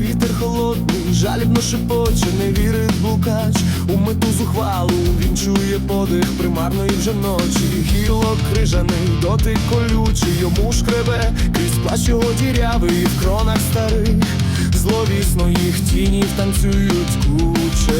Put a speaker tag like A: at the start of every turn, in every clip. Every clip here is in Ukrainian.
A: вітер холодний, жалібно шепоче, не вірить блукач. У мету зухвалу, він чує подих примарної вже ночі, гілок крижаний, дотик колючий, йому шкребе, крізь плащ його дірявий в кронах старих, зловісно їх тіні танцюють кучеряво.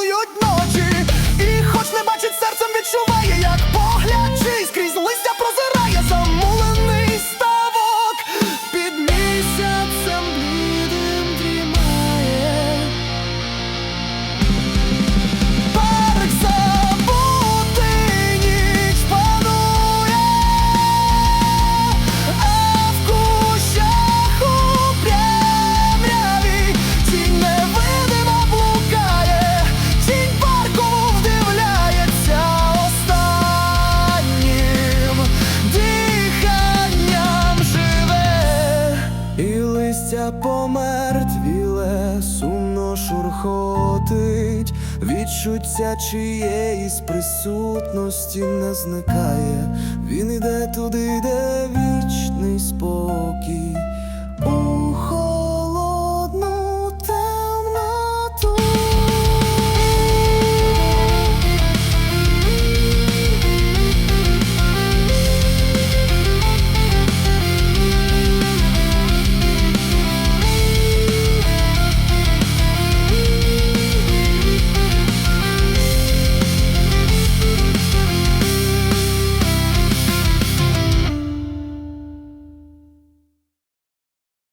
A: Безрадісні ночі. І хоч не бачить серцем, відчуває, листя помертвіле, сумно шурхотить, відчуття чиєїсь присутності не зникає. Він іде туди, де